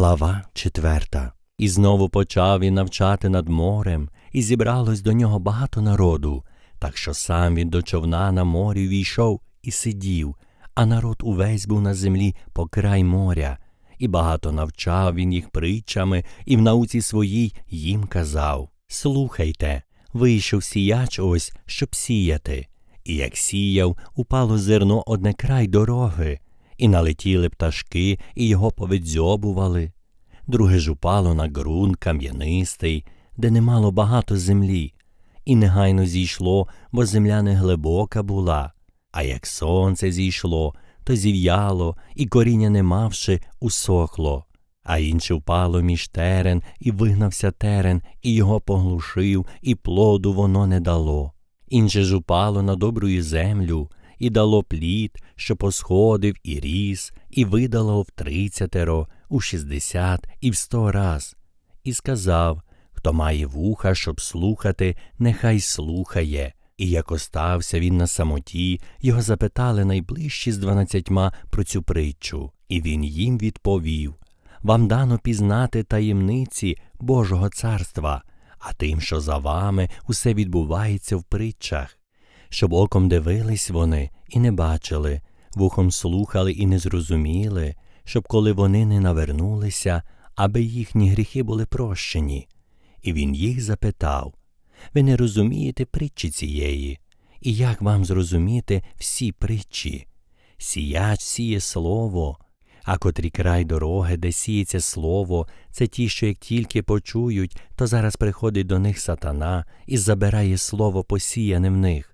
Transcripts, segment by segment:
Глава четверта. І знову почав він навчати над морем, і зібралось до нього багато народу, так що сам він до човна на морі війшов і сидів, а народ увесь був на землі по край моря, і багато навчав він їх притчами, і в науці своїй їм казав Слухайте, вийшов сіяч ось, щоб сіяти. І як сіяв, упало зерно одне край дороги, і налетіли пташки, і його повидзьобували. Друге ж упало на ґрунт кам'янистий, де немало багато землі, і негайно зійшло, бо земля не глибока була. А як сонце зійшло, то зів'яло, і коріння не мавши, усохло. А інше впало між терен, і вигнався терен, і його поглушив, і плоду воно не дало. Інше ж упало на добру землю, і дало плід, що посходив і ріс, і видало в тридцятеро, у шістдесят і в сто раз. І сказав Хто має вуха, щоб слухати, нехай слухає. І як остався він на самоті, його запитали найближчі з дванадцятьма про цю притчу, і він їм відповів Вам дано пізнати таємниці Божого царства, а тим, що за вами, усе відбувається в притчах, щоб оком дивились вони і не бачили, вухом слухали і не зрозуміли, щоб коли вони не навернулися, аби їхні гріхи були прощені. І він їх запитав ви не розумієте притчі цієї, і як вам зрозуміти всі притчі? Сіяч сіє слово, а котрі край дороги, де сіється слово, це ті, що як тільки почують, то зараз приходить до них сатана і забирає слово посіяне в них.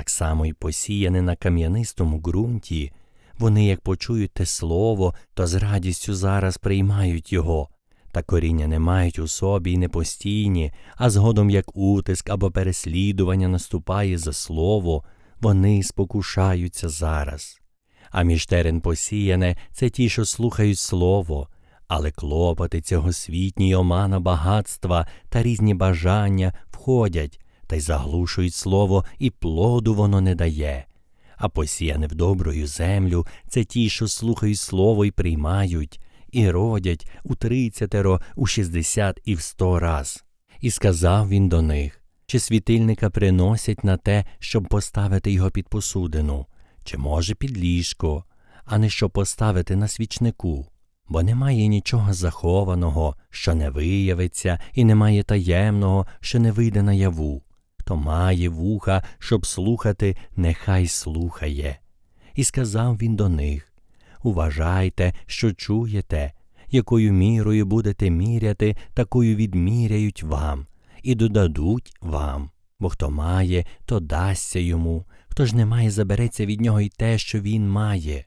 Так само й посіяне на кам'янистому ґрунті, вони, як почують те слово, то з радістю зараз приймають його, та коріння не мають у собі й не постійні, а згодом, як утиск або переслідування наступає за слово, вони спокушаються зараз. А між терен посіяне це ті, що слухають слово, але клопоти цього світні омана багатства та різні бажання входять та й заглушують слово, і плоду воно не дає. А посіяне в доброю землю це ті, що слухають слово і приймають, і родять у тридцятеро, у шістдесят і в сто раз. І сказав він до них, чи світильника приносять на те, щоб поставити його під посудину, чи може під ліжко, а не щоб поставити на свічнику, бо немає нічого захованого, що не виявиться, і немає таємного, що не вийде наяву. Хто має вуха, щоб слухати, нехай слухає. І сказав він до них Уважайте, що чуєте, якою мірою будете міряти, такою відміряють вам, і додадуть вам. Бо хто має, то дасться йому, хто ж не має, забереться від нього й те, що він має.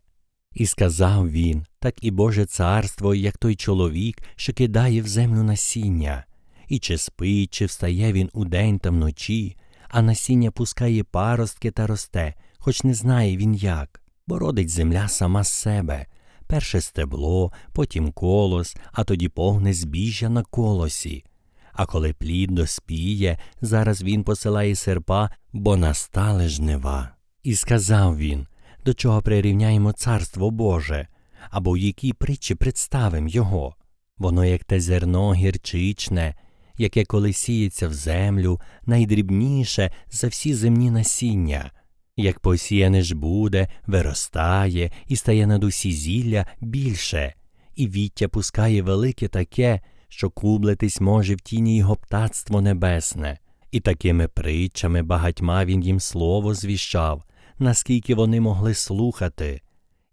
І сказав він так і Боже царство, як той чоловік, що кидає в землю насіння, і чи спить, чи встає він удень та вночі, а насіння пускає паростки та росте, хоч не знає він як бо родить земля сама з себе, перше стебло, потім колос, а тоді погне збіжжя на колосі. А коли плід доспіє, зараз він посилає серпа, бо настали жнива. І сказав він, до чого прирівняємо царство Боже, або в якій притчі представим його. Воно, як те зерно гірчичне, яке коли сіється в землю, найдрібніше за всі земні насіння. Як посіяне ж буде, виростає і стає над усі зілля більше, і віття пускає велике таке, що кублетись може в тіні його птацтво небесне, і такими притчами багатьма він їм слово звіщав, наскільки вони могли слухати,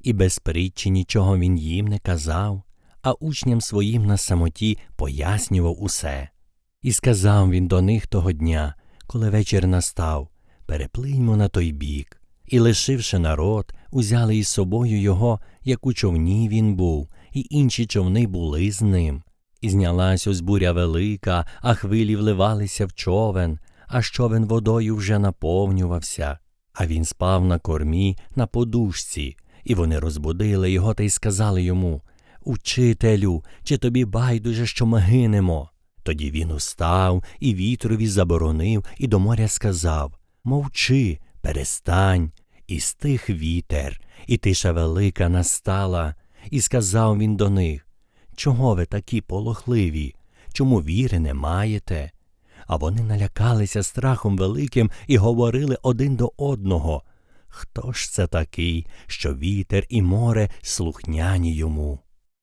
і без притчі нічого він їм не казав, а учням своїм на самоті пояснював усе. І сказав він до них того дня, коли вечір настав переплиньмо на той бік. І, лишивши народ, узяли із собою його, як у човні він був, і інші човни були з ним. І знялась ось буря велика, а хвилі вливалися в човен, а човен водою вже наповнювався. А він спав на кормі, на подушці, і вони розбудили його та й сказали йому Учителю, чи тобі байдуже, що ми гинемо? Тоді він устав і вітрові заборонив, і до моря сказав Мовчи, перестань, і стих вітер, і тиша велика настала, і сказав він до них Чого ви такі полохливі? Чому віри не маєте? А вони налякалися страхом великим і говорили один до одного. Хто ж це такий, що вітер і море слухняні йому?